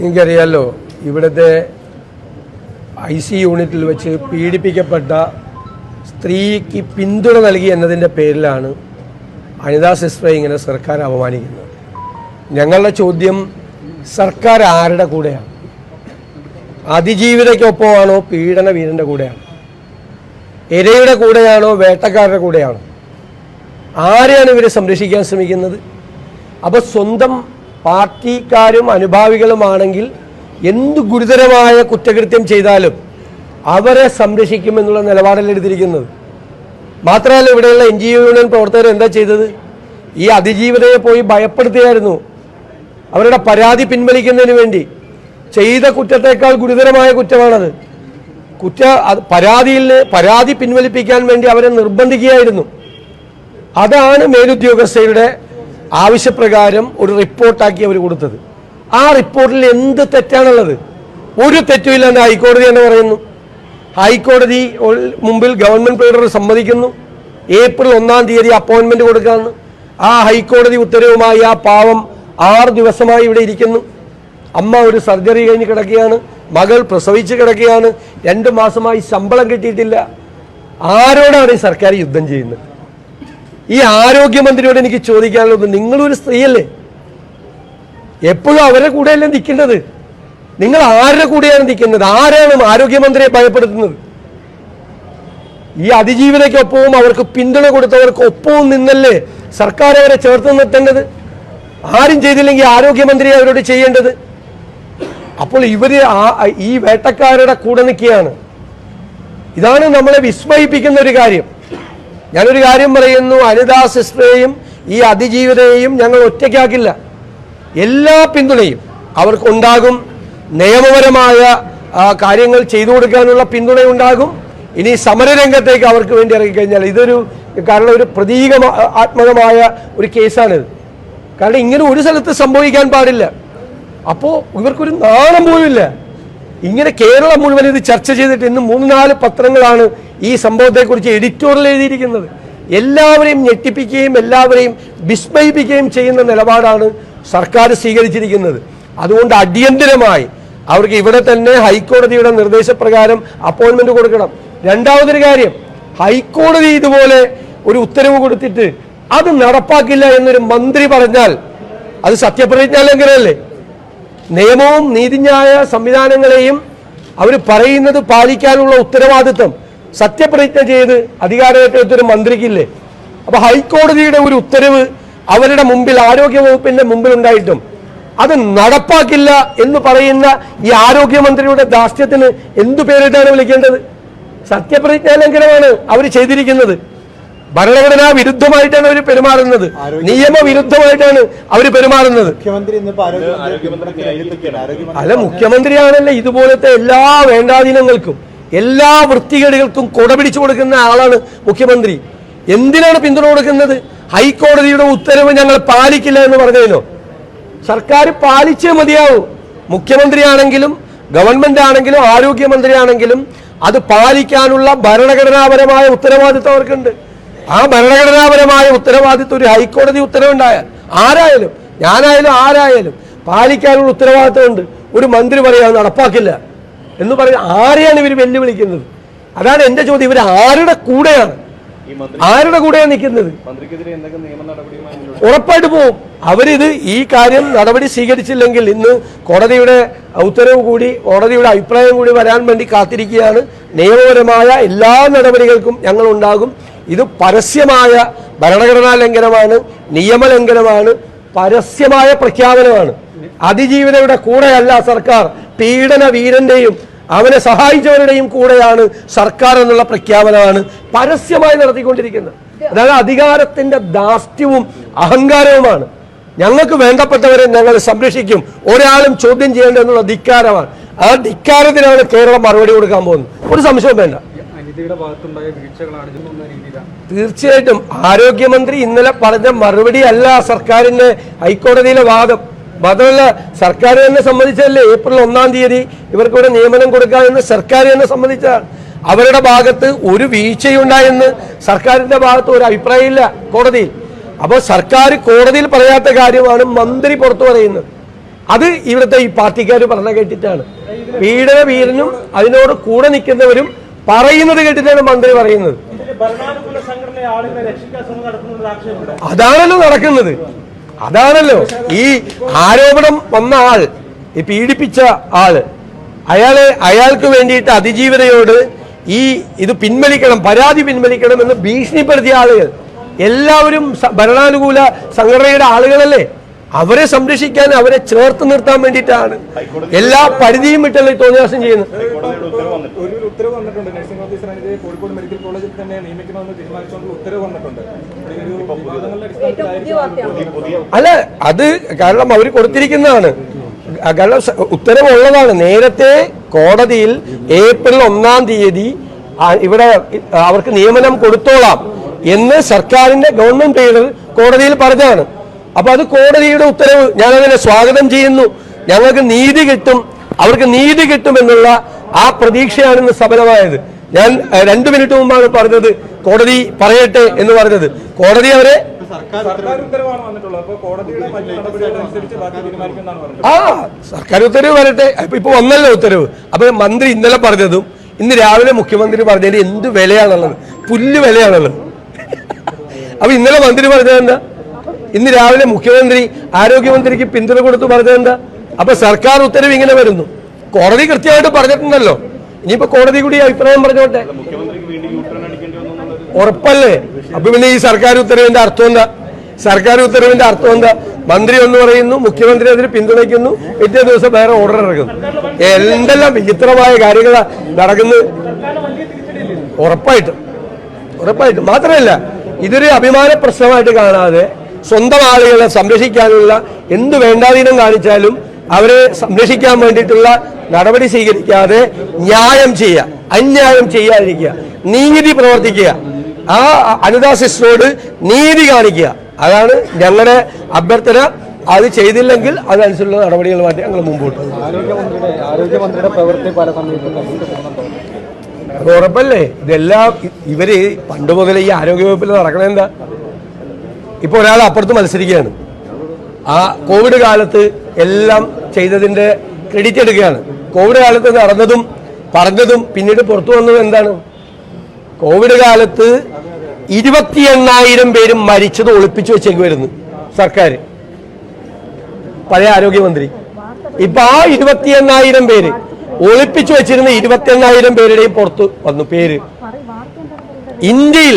എനിക്കറിയാലോ ഇവിടുത്തെ I C യൂണിറ്റിൽ വെച്ച് പീഡിപ്പിക്കപ്പെട്ട സ്ത്രീക്ക് പിന്തുണ നൽകി എന്നതിന്റെ പേരിലാണ് അനിതാ സിസ്റ്ററെ ഇങ്ങനെ സർക്കാർ അപമാനിക്കുന്നത്. ഞങ്ങളുടെ ചോദ്യം സർക്കാർ ആരുടെ കൂടെയാണ്? അതിജീവിതയ്ക്കൊപ്പമാണോ പീഡന വീരന്റെ കൂടെയാണ്? ഇരയുടെ കൂടെയാണോ വേട്ടക്കാരുടെ കൂടെയാണോ? ആരെയാണ് ഇവരെ സംരക്ഷിക്കാൻ ശ്രമിക്കുന്നത്? അപ്പോൾ സ്വന്തം പാർട്ടിക്കാരും അനുഭാവികളുമാണെങ്കിൽ എന്ത് ഗുരുതരമായ കുറ്റകൃത്യം ചെയ്താലും അവരെ സംരക്ഷിക്കുമെന്നുള്ള നിലപാടല്ല എടുത്തിരിക്കുന്നത്? മാത്രമല്ല ഇവിടെയുള്ള എൻ ജി ഒ യൂണിയൻ പ്രവർത്തകർ എന്താ ചെയ്തത്? ഈ അതിജീവിതയെ പോയി ഭയപ്പെടുത്തിയായിരുന്നു അവരുടെ പരാതി പിൻവലിക്കുന്നതിന് വേണ്ടി. ചെയ്ത കുറ്റത്തേക്കാൾ ഗുരുതരമായ കുറ്റമാണത്. കുറ്റ പരാതിയിൽ പരാതി പിൻവലിപ്പിക്കാൻ വേണ്ടി അവരെ നിർബന്ധിക്കുകയായിരുന്നു. അതാണ് മേലുദ്യോഗസ്ഥരുടെ ആവശ്യപ്രകാരം ഒരു റിപ്പോർട്ടാക്കി അവർ കൊടുത്തത്. ആ റിപ്പോർട്ടിൽ എന്ത് തെറ്റാണുള്ളത്? ഒരു തെറ്റുമില്ലെന്ന് ഹൈക്കോടതി തന്നെ പറയുന്നു. ഹൈക്കോടതി മുമ്പിൽ ഗവൺമെന്റ് പ്രീഡർ സമ്മതിക്കുന്നു. ഏപ്രിൽ ഒന്നാം തീയതി അപ്പോയിന്റ്മെന്റ് കൊടുക്കാമെന്ന് ആ ഹൈക്കോടതി ഉത്തരവുമായി ആ പാവം ആറ് ദിവസമായി ഇവിടെ ഇരിക്കുന്നു. അമ്മ ഒരു സർജറി കഴിഞ്ഞ് കിടക്കുകയാണ്. മകൾ പ്രസവിച്ച് കിടക്കുകയാണ്. രണ്ട് മാസമായി ശമ്പളം കിട്ടിയിട്ടില്ല. ആരോടാണ് ഈ സർക്കാർ യുദ്ധം ചെയ്യുന്നത്? ഈ ആരോഗ്യമന്ത്രിയോട് എനിക്ക് ചോദിക്കാനുള്ളത് നിങ്ങളൊരു സ്ത്രീയല്ലേ? എപ്പോഴും അവരുടെ കൂടെയല്ലേ നിൽക്കേണ്ടത്? നിങ്ങൾ ആരുടെ കൂടെയാണ് നിൽക്കുന്നത്? ആരാണ് ആരോഗ്യമന്ത്രിയെ ഭയപ്പെടുത്തുന്നത്? ഈ അതിജീവിതയ്ക്കൊപ്പവും അവർക്ക് പിന്തുണ കൊടുത്തവർക്ക് ഒപ്പവും നിന്നല്ലേ സർക്കാർ അവരെ ചേർത്ത് നിർത്തേണ്ടത്? ആരും ചെയ്തില്ലെങ്കിൽ ആരോഗ്യമന്ത്രി അവരോട് ചെയ്യേണ്ടത്? അപ്പോൾ ഇവർ ആ- ഈ വേട്ടക്കാരുടെ കൂടെ നിൽക്കുകയാണ്. ഇതാണ് നമ്മളെ വിസ്മയിപ്പിക്കുന്ന ഒരു കാര്യം. ഞാനൊരു കാര്യം പറയുന്നു അനിതാ സിസ്റ്ററേയും ഈ അതിജീവിതയെയും ഞങ്ങൾ ഒറ്റയ്ക്കാക്കില്ല. എല്ലാ പിന്തുണയും അവർക്കുണ്ടാകും. നിയമപരമായ കാര്യങ്ങൾ ചെയ്തു കൊടുക്കാനുള്ള പിന്തുണയുണ്ടാകും ഇനി സമരരംഗത്തേക്ക് അവർക്ക് വേണ്ടി ഇറങ്ങിക്കഴിഞ്ഞാൽ ഇതൊരു കാരണം ഒരു പ്രതീകാത്മകമായ ഒരു കേസാണിത്. കാരണം ഇങ്ങനെ ഒരു സ്ഥലത്ത് സംഭവിക്കാൻ പാടില്ല. അപ്പോൾ ഇവർക്കൊരു നാണം പോലുമില്ല ഇങ്ങനെ കേരളം മുഴുവൻ ഇത് ചർച്ച ചെയ്തിട്ട് ഇന്ന് മൂന്ന് നാല് പത്രങ്ങളാണ് ഈ സംഭവത്തെക്കുറിച്ച് എഡിറ്റോറിയൽ എഴുതിയിരിക്കുന്നത്. എല്ലാവരെയും ഞെട്ടിപ്പിക്കുകയും എല്ലാവരെയും വിസ്മയിപ്പിക്കുകയും ചെയ്യുന്ന നിലപാടാണ് സർക്കാർ സ്വീകരിച്ചിരിക്കുന്നത്. അതുകൊണ്ട് അടിയന്തിരമായി അവർക്ക് ഇവിടെ തന്നെ ഹൈക്കോടതിയുടെ നിർദ്ദേശപ്രകാരം അപ്പോയിൻമെന്റ് കൊടുക്കണം. രണ്ടാമതൊരു കാര്യം ഹൈക്കോടതി ഇതുപോലെ ഒരു ഉത്തരവ് കൊടുത്തിട്ട് അത് നടപ്പാക്കില്ല എന്നൊരു മന്ത്രി പറഞ്ഞാൽ അത് സത്യപ്രതിജ്ഞാ ലംഘനമല്ലേ നിയമവും നീതിന്യായ സംവിധാനങ്ങളെയും അവർ പറയുന്നത് പാലിക്കാനുള്ള ഉത്തരവാദിത്വം സത്യപ്രതിജ്ഞ ചെയ്ത് അധികാരമേറ്റെടുത്തൊരു മന്ത്രിക്കില്ലേ? അപ്പൊ ഹൈക്കോടതിയുടെ ഒരു ഉത്തരവ് അവരുടെ മുമ്പിൽ ആരോഗ്യവകുപ്പിന്റെ മുമ്പിൽ ഉണ്ടായിട്ടും അത് നടപ്പാക്കില്ല എന്ന് പറയുന്ന ഈ ആരോഗ്യമന്ത്രിയുടെ ദാസ്യത്തിന് എന്തു പേരിട്ടാണ് വിളിക്കേണ്ടത്? സത്യപ്രതിജ്ഞാ ലംഘനമാണ് അവർ ചെയ്തിരിക്കുന്നത്. ഭരണഘടനാ വിരുദ്ധമായിട്ടാണ് അവർ പെരുമാറുന്നത്. നിയമവിരുദ്ധമായിട്ടാണ് അവർ പെരുമാറുന്നത്. അല്ല മുഖ്യമന്ത്രിയാണല്ലേ ഇതുപോലത്തെ എല്ലാ വേണ്ടാധീനങ്ങൾക്കും എല്ലാ വൃത്തികേടുകൾക്കും കൊടപിടിച്ചു കൊടുക്കുന്ന ആളാണ് മുഖ്യമന്ത്രി. എന്തിനാണ് പിന്തുണ കൊടുക്കുന്നത്? ഹൈക്കോടതിയുടെ ഉത്തരവ് ഞങ്ങൾ പാലിക്കില്ല എന്ന് പറഞ്ഞതിനോ? സർക്കാർ പാലിച്ചേ മതിയാവും. മുഖ്യമന്ത്രിയാണെങ്കിലും ഗവൺമെന്റ് ആണെങ്കിലും ആരോഗ്യമന്ത്രിയാണെങ്കിലും അത് പാലിക്കാനുള്ള ഭരണഘടനാപരമായ ഉത്തരവാദിത്തം അവർക്കുണ്ട്. ആ ഭരണഘടനാപരമായ ഉത്തരവാദിത്വം ഒരു ഹൈക്കോടതി ഉത്തരവുണ്ടായാൽ ആരായാലും ഞാനായാലും ആരായാലും പാലിക്കാനുള്ള ഉത്തരവാദിത്വമുണ്ട്. ഒരു മന്ത്രി പറയാതെ "അത് നടപ്പാക്കില്ല എന്ന് പറയുന്നത് ആരെയാണ് ഇവർ വെല്ലുവിളിക്കുന്നത്? അതാണ് എന്റെ ചോദ്യം. ഇവർ ആരുടെ കൂടെയാണ്? ആരുടെ കൂടെയാണ് നിൽക്കുന്നത്? ഉറപ്പായിട്ട് പോവും. അവരിത് ഈ കാര്യം നടപടി സ്വീകരിച്ചില്ലെങ്കിൽ ഇന്ന് കോടതിയുടെ ഉത്തരവ് കൂടി കോടതിയുടെ അഭിപ്രായം കൂടി വരാൻ വേണ്ടി കാത്തിരിക്കുകയാണ്. നിയമപരമായ എല്ലാ നടപടികൾക്കും ഞങ്ങൾ ഉണ്ടാകും. ഇത് പരസ്യമായ ഭരണഘടനാ ലംഘനമാണ് നിയമലംഘനമാണ് പരസ്യമായ പ്രഖ്യാപനമാണ്. അതിജീവിതയുടെ കൂടെയല്ല സർക്കാർ പീഡന വീരന്റെയും അവനെ സഹായിച്ചവരുടെയും കൂടെയാണ് സർക്കാർ എന്നുള്ള പ്രഖ്യാപനമാണ് പരസ്യമായി നടത്തിക്കൊണ്ടിരിക്കുന്നത്. അതായത് അധികാരത്തിന്റെ ദാസ്യവും അഹങ്കാരവുമാണ്. ഞങ്ങൾക്ക് വേണ്ടപ്പെട്ടവരെ ഞങ്ങൾ സംരക്ഷിക്കും. ഒരാളും ചോദ്യം ചെയ്യേണ്ടതെന്നുള്ള ധിക്കാരമാണ്. ആ ധിക്കാരത്തിനാണ് കേരളം മറുപടി കൊടുക്കാൻ പോകുന്നത്. ഒരു സംശയവും വേണ്ട. അനിതയുടെ ഭാഗത്തുണ്ടായ വീഴ്ചകളാണ്. തീർച്ചയായിട്ടും ആരോഗ്യമന്ത്രി ഇന്നലെ പറഞ്ഞ മറുപടി അല്ല സർക്കാരിന്റെ ഹൈക്കോടതിയിലെ വാദം. മാത്രമല്ല സർക്കാർ തന്നെ സംബന്ധിച്ചല്ലേ ഏപ്രിൽ ഒന്നാം തീയതി ഇവർക്കിവിടെ നിയമനം കൊടുക്കാമെന്ന് സർക്കാർ തന്നെ സംബന്ധിച്ചാണ്. അവരുടെ ഭാഗത്ത് ഒരു വീഴ്ചയുണ്ടായെന്ന് സർക്കാരിന്റെ ഭാഗത്ത് ഒരു അഭിപ്രായമില്ല കോടതിയിൽ. അപ്പോൾ സർക്കാർ കോടതിയിൽ പറയാത്ത കാര്യമാണ് മന്ത്രി പുറത്തു പറയുന്നത്. അത് ഇവിടുത്തെ ഈ പാർട്ടിക്കാർ പറഞ്ഞ കേട്ടിട്ടാണ്. പീഡന വീടിനും അതിനോട് കൂടെ നിൽക്കുന്നവരും പറയുന്നത് കേട്ടിട്ടാണ് മന്ത്രി പറയുന്നത്. അതാണല്ലോ നടക്കുന്നത്. അതാണല്ലോ. ഈ ആരോപണം വന്ന ആൾ ഈ പീഡിപ്പിച്ച ആൾ അയാളെ അയാൾക്ക് വേണ്ടിയിട്ട് അതിജീവനയോട് ഈ ഇത് പിൻവലിക്കണം പരാതി പിൻവലിക്കണം എന്ന് ഭീഷണിപ്പെടുത്തിയ ആളുകൾ എല്ലാവരും ഭരണാനുകൂല സംഘടനയുടെ ആളുകളല്ലേ? അവരെ സംരക്ഷിക്കാൻ അവരെ ചേർത്ത് നിർത്താൻ വേണ്ടിയിട്ടാണ്. എല്ലാ പരിധിയും വിട്ടല്ലേ തോന്നിയാസം ചെയ്യുന്നത്? ഉത്തരവ് വന്നിട്ടുണ്ട്. നഴ്സിംഗ് ഓഫീസർ ഓഫീസറിനെതിരെ കോഴിക്കോട് മെഡിക്കൽ കോളേജിൽ തന്നെ നിയമിക്കണമെന്ന് തീരുമാനിച്ചുകൊണ്ട് ഉത്തരവ് വന്നിട്ടുണ്ട്. അല്ല അത് കാരണം അവർ കൊടുത്തിരിക്കുന്നതാണ്. കാരണം ഉത്തരവുള്ളതാണ്. നേരത്തെ കോടതിയിൽ ഏപ്രിൽ ഒന്നാം തീയതി ഇവിടെ അവർക്ക് നിയമനം കൊടുത്തോളാം എന്ന് സർക്കാരിന്റെ ഗവൺമെന്റ് ലീഡർ കോടതിയിൽ പറഞ്ഞതാണ്. അപ്പൊ അത് കോടതിയുടെ ഉത്തരവ്. ഞാനതിനെ സ്വാഗതം ചെയ്യുന്നു. ഞങ്ങൾക്ക് നീതി കിട്ടും. അവർക്ക് നീതി കിട്ടും എന്നുള്ള ആ പ്രതീക്ഷയാണ് ഇന്ന് സഫലമായത് ഞാൻ രണ്ടു മിനിറ്റ് മുമ്പാണ് പറഞ്ഞത് കോടതി പറയട്ടെ എന്ന് പറഞ്ഞത്. കോടതി അവരെ ആ സർക്കാർ ഉത്തരവ് വരട്ടെ. ഇപ്പൊ ഇപ്പൊ വന്നല്ലോ ഉത്തരവ്. അപ്പൊ മന്ത്രി ഇന്നലെ പറഞ്ഞതും ഇന്ന് രാവിലെ മുഖ്യമന്ത്രി പറഞ്ഞതിന് എന്ത് വിലയാണുള്ളത്? പുല്ല് വിലയാണുള്ളത്. അപ്പൊ ഇന്നലെ മന്ത്രി പറഞ്ഞത് എന്താ? ഇന്ന് രാവിലെ മുഖ്യമന്ത്രി ആരോഗ്യമന്ത്രിക്ക് പിന്തുണ കൊടുത്തു പറഞ്ഞത് എന്താ? അപ്പൊ സർക്കാർ ഉത്തരവ് ഇങ്ങനെ വരുന്നു. കോടതി കൃത്യമായിട്ട് പറഞ്ഞിട്ടുണ്ടല്ലോ. ഇനിയിപ്പോ കോടതി കൂടി അഭിപ്രായം പറഞ്ഞോട്ടെ. ഉറപ്പല്ലേ? അപ്പൊ പിന്നെ ഈ സർക്കാർ ഉത്തരവിന്റെ അർത്ഥം എന്താ? സർക്കാർ ഉത്തരവിന്റെ അർത്ഥം എന്താ? മന്ത്രി ഒന്ന് പറയുന്നു മുഖ്യമന്ത്രി അതിന് പിന്തുണയ്ക്കുന്നു പിറ്റേ ദിവസം വേറെ ഓർഡർ ഇറക്കുന്നു. എന്തെല്ലാം വിചിത്രമായ കാര്യങ്ങളാ നടക്കുന്നത്? ഉറപ്പായിട്ട്. ഉറപ്പായിട്ട്. മാത്രമല്ല ഇതൊരു അഭിമാന പ്രശ്നമായിട്ട് കാണാതെ സ്വന്തം ആളുകളെ സംരക്ഷിക്കാനുള്ള എന്ത് വേണ്ടാതീനം കാണിച്ചാലും അവരെ സംരക്ഷിക്കാൻ വേണ്ടിയിട്ടുള്ള നടപടി സ്വീകരിക്കാതെ ന്യായം ചെയ്യുക അന്യായം ചെയ്യാതിരിക്കുക നീതി പ്രവർത്തിക്കുക. ആ അനിതാ സിസ്റ്ററോട് നീതി കാണിക്കുക. അതാണ് ഞങ്ങളുടെ അഭ്യർത്ഥന. അത് ചെയ്തില്ലെങ്കിൽ അതനുസരിച്ചുള്ള നടപടികളുമായിട്ട് ഞങ്ങൾ മുമ്പോട്ട് അത് ഉറപ്പല്ലേ? ഇതെല്ലാം ഇവർ പണ്ട് മുതൽ ഈ ആരോഗ്യവകുപ്പിൽ നടക്കണെന്താ ഇപ്പൊ ഒരാൾ അപ്പുറത്ത് മത്സരിക്കുകയാണ്. ആ കോവിഡ് കാലത്ത് എല്ലാം ചെയ്തതിന്റെ ക്രെഡിറ്റ് എടുക്കുകയാണ്. കോവിഡ് കാലത്ത് നടന്നതും പറഞ്ഞതും പിന്നീട് പുറത്തു വന്നതും എന്താണ്? കോവിഡ് കാലത്ത് ഇരുപത്തി എണ്ണായിരം പേരും മരിച്ചത് ഒളിപ്പിച്ചു വെച്ചേക്ക് വരുന്നു സർക്കാർ പഴയ ആരോഗ്യമന്ത്രി. ഇപ്പൊ ആ ഇരുപത്തി എണ്ണായിരം പേര് ഒളിപ്പിച്ചു വെച്ചിരുന്ന ഇരുപത്തി എണ്ണായിരം പേരുടെയും പുറത്ത് വന്നു പേര്. ഇന്ത്യയിൽ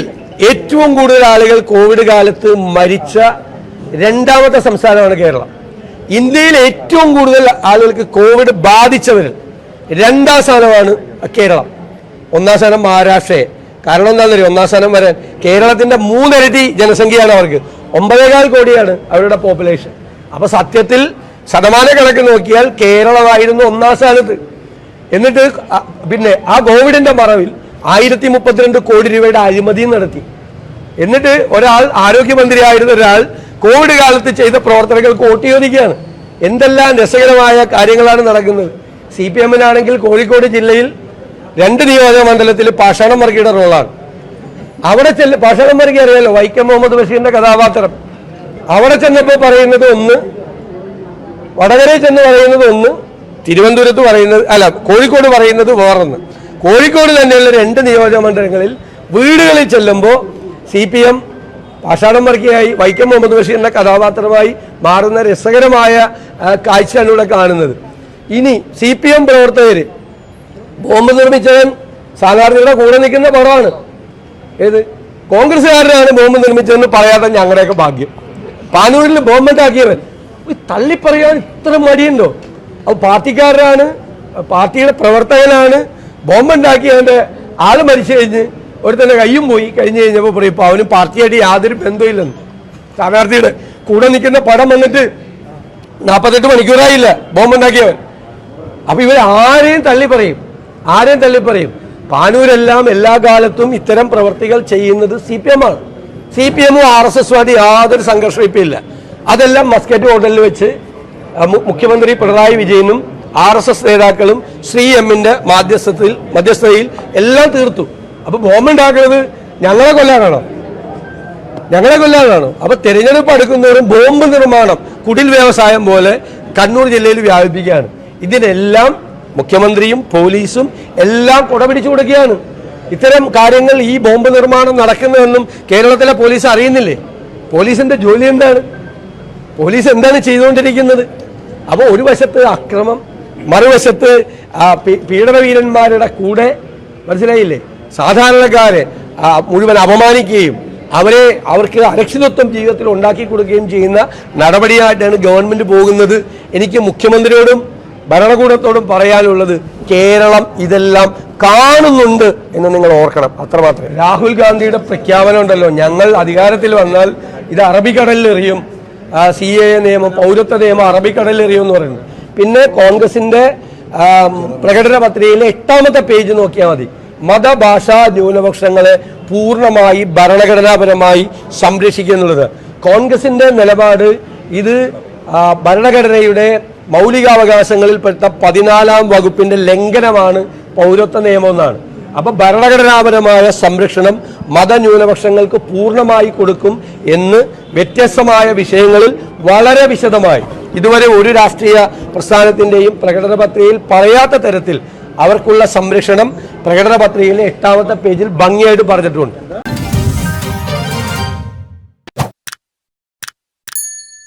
ഏറ്റവും കൂടുതൽ ആളുകൾ കോവിഡ് കാലത്ത് മരിച്ച രണ്ടാമത്തെ സംസ്ഥാനമാണ് കേരളം. ഇന്ത്യയിൽ ഏറ്റവും കൂടുതൽ ആളുകൾക്ക് കോവിഡ് ബാധിച്ചവരിൽ രണ്ടാം സ്ഥാനമാണ് കേരളം. ഒന്നാം സ്ഥാനം മഹാരാഷ്ട്രയെ. കാരണം എന്താണെന്നറിയോ? ഒന്നാം സ്ഥാനം വരാൻ കേരളത്തിന്റെ മൂന്നിരട്ടി ജനസംഖ്യയാണ് അവർക്ക്. ഒമ്പതേകാൽ കോടിയാണ് അവരുടെ പോപ്പുലേഷൻ അപ്പൊ സത്യത്തിൽ ശതമാന കണക്ക് നോക്കിയാൽ കേരളമായിരുന്നു ഒന്നാം സ്ഥാനത്ത്. എന്നിട്ട് പിന്നെ ആ കോവിഡിന്റെ മറവിൽ ആയിരത്തി മുപ്പത്തിരണ്ട് കോടി രൂപയുടെ അഴിമതിയും നടത്തി. എന്നിട്ട് ഒരാൾ ആരോഗ്യമന്ത്രിയായിരുന്ന ഒരാൾ കോവിഡ് കാലത്ത് ചെയ്ത പ്രവർത്തനങ്ങൾക്ക് വോട്ട് ചോദിക്കുകയാണ് എന്തെല്ലാം രസകരമായ കാര്യങ്ങളാണ് നടക്കുന്നത്. സി പി എമ്മിനാണെങ്കിൽ കോഴിക്കോട് ജില്ലയിൽ രണ്ട് നിയോജക മണ്ഡലത്തിൽ പാഷാണം വർഗിയുടെ റോളാണ്. അവിടെ ചെല്ല് പാഷാണം വർഗി അറിയാലോ? വൈക്കം മുഹമ്മദ് ബഷീറിന്റെ കഥാപാത്രം. അവിടെ ചെന്നപ്പോൾ പറയുന്നത് ഒന്ന് വടകരയിൽ ചെന്ന് പറയുന്നത് ഒന്ന് തിരുവനന്തപുരത്ത് പറയുന്നത് അല്ല കോഴിക്കോട് പറയുന്നത് വേറൊന്ന്. കോഴിക്കോട് തന്നെയുള്ള രണ്ട് നിയോജക മണ്ഡലങ്ങളിൽ വീടുകളിൽ ചെല്ലുമ്പോൾ സി പി എം പാഷാണം വർക്കിയായി വൈക്കം മുഹമ്മദ് എന്ന കഥാപാത്രമായി മാറുന്ന രസകരമായ കാഴ്ചയാണ് ഇവിടെ കാണുന്നത്. ഇനി സി പി എം പ്രവർത്തകർ ബോംബ് നിർമ്മിച്ചവൻ സ്ഥാനാർത്ഥിയുടെ കൂടെ നിൽക്കുന്ന പടമാണ്. ഏത്? കോൺഗ്രസ്സുകാരനാണ് ബോംബ് നിർമ്മിച്ചതെന്ന് പറയാതെ ഞങ്ങളുടെയൊക്കെ ഭാഗ്യം. പാനൂരിൽ ബോംബുണ്ടാക്കിയവൻ തള്ളിപ്പറയാൻ ഇത്ര മടിയുണ്ടോ? അത് പാർട്ടിക്കാരനാണ് പാർട്ടിയുടെ പ്രവർത്തകനാണ് ബോംബുണ്ടാക്കിയവന്റെ ആൾ മരിച്ചു കഴിഞ്ഞ് ഒരുത്തന്റെ കയ്യും പോയി. കഴിഞ്ഞ് കഴിഞ്ഞപ്പോൾ പറയും ഇപ്പൊ അവന് പാർട്ടിയായിട്ട് യാതൊരു ബന്ധമില്ലെന്ന് സ്ഥാനാർത്ഥിയുടെ കൂടെ നിൽക്കുന്ന പടം വന്നിട്ട് നാൽപ്പത്തെട്ട് മണിക്കൂറായില്ല. ബോംബുണ്ടാക്കിയവൻ. അപ്പൊ ഇവർ ആരെയും തള്ളി പറയും. ആരെയും തള്ളി പറയും. പാനൂരെല്ലാം എല്ലാ കാലത്തും ഇത്തരം പ്രവർത്തികൾ ചെയ്യുന്നത് സി പി എം ആണ്. സി പി എമ്മും ആർ എസ് എസുമായിട്ട് യാതൊരു സംഘർഷവും ഇപ്പം ഇല്ല. അതെല്ലാം മസ്കറ്റ് ഹോട്ടലിൽ വെച്ച് മുഖ്യമന്ത്രി പിണറായി വിജയനും ആർ എസ് എസ് നേതാക്കളും ശ്രീ എമ്മിന്റെ മാധ്യസ്ഥത്തിൽ മധ്യസ്ഥതയിൽ എല്ലാം തീർത്തു. അപ്പൊ ബോംബുണ്ടാക്കുന്നത് ഞങ്ങളെ കൊല്ലാനാണോ? ഞങ്ങളെ കൊല്ലാനാണോ? അപ്പൊ തെരഞ്ഞെടുപ്പ് അടുക്കുന്നവരും ബോംബ് നിർമ്മാണം കുടിൽ വ്യവസായം പോലെ കണ്ണൂർ ജില്ലയിൽ വ്യാപിപ്പിക്കുകയാണ്. ഇതിനെല്ലാം മുഖ്യമന്ത്രിയും പോലീസും എല്ലാം കുടപിടിച്ചു കൊടുക്കുകയാണ്. ഇത്തരം കാര്യങ്ങൾ ഈ ബോംബ് നിർമ്മാണം നടക്കുന്നതെന്നും കേരളത്തിലെ പോലീസ് അറിയുന്നില്ലേ? പോലീസിന്റെ ജോലി എന്താണ്? പോലീസ് എന്താണ് ചെയ്തുകൊണ്ടിരിക്കുന്നത്? അപ്പോൾ ഒരു വശത്ത് അക്രമം മറുവശത്ത് പീഡനവീരന്മാരുടെ കൂടെ മനസ്സിലായില്ലേ? സാധാരണക്കാരെ മുഴുവൻ അപമാനിക്കുകയും അവരെ അവർക്ക് അരക്ഷിതത്വം ജീവിതത്തിൽ ഉണ്ടാക്കി കൊടുക്കുകയും ചെയ്യുന്ന നടപടിയായിട്ടാണ് ഗവൺമെന്റ് പോകുന്നത്. എനിക്ക് മുഖ്യമന്ത്രിയോടും ഭരണകൂടത്തോടും പറയാനുള്ളത് കേരളം ഇതെല്ലാം കാണുന്നുണ്ട് എന്ന് നിങ്ങൾ ഓർക്കണം. അത്രമാത്രം രാഹുൽ ഗാന്ധിയുടെ പ്രഖ്യാപനം ഉണ്ടല്ലോ. ഞങ്ങൾ അധികാരത്തിൽ വന്നാൽ ഇത് അറബിക്കടലിൽ എറിയും. സി എ നിയമം പൗരത്വ നിയമം അറബിക്കടലിൽ എറിയും എന്ന് പറയുന്നത് പിന്നെ കോൺഗ്രസിന്റെ പ്രകടന പത്രികയിലെ എട്ടാമത്തെ പേജ് നോക്കിയാൽ മതി. മതഭാഷാ ന്യൂനപക്ഷങ്ങളെ പൂർണമായി ഭരണഘടനാപരമായി സംരക്ഷിക്കുന്നുള്ളത്. കോൺഗ്രസിന്റെ നിലപാട് ഇത് ഭരണഘടനയുടെ മൗലികാവകാശങ്ങളിൽപ്പെട്ട പതിനാലാം വകുപ്പിന്റെ ലംഘനമാണ് പൗരത്വ നിയമം എന്നാണ് അപ്പൊ ഭരണഘടനാപരമായ സംരക്ഷണം മതന്യൂനപക്ഷങ്ങൾക്ക് പൂർണമായി കൊടുക്കും എന്ന് വ്യത്യസ്തമായ വിഷയങ്ങളിൽ വളരെ വിശദമായി. ഇതുവരെ ഒരു രാഷ്ട്രീയ പ്രസ്ഥാനത്തിന്റെയും പ്രകടന പത്രികയിൽ പറയാത്ത തരത്തിൽ അവർക്കുള്ള സംരക്ഷണം പ്രകടന പത്രികയിലെ എട്ടാമത്തെ പേജിൽ ഭംഗിയായിട്ട് പറഞ്ഞിട്ടുണ്ട്.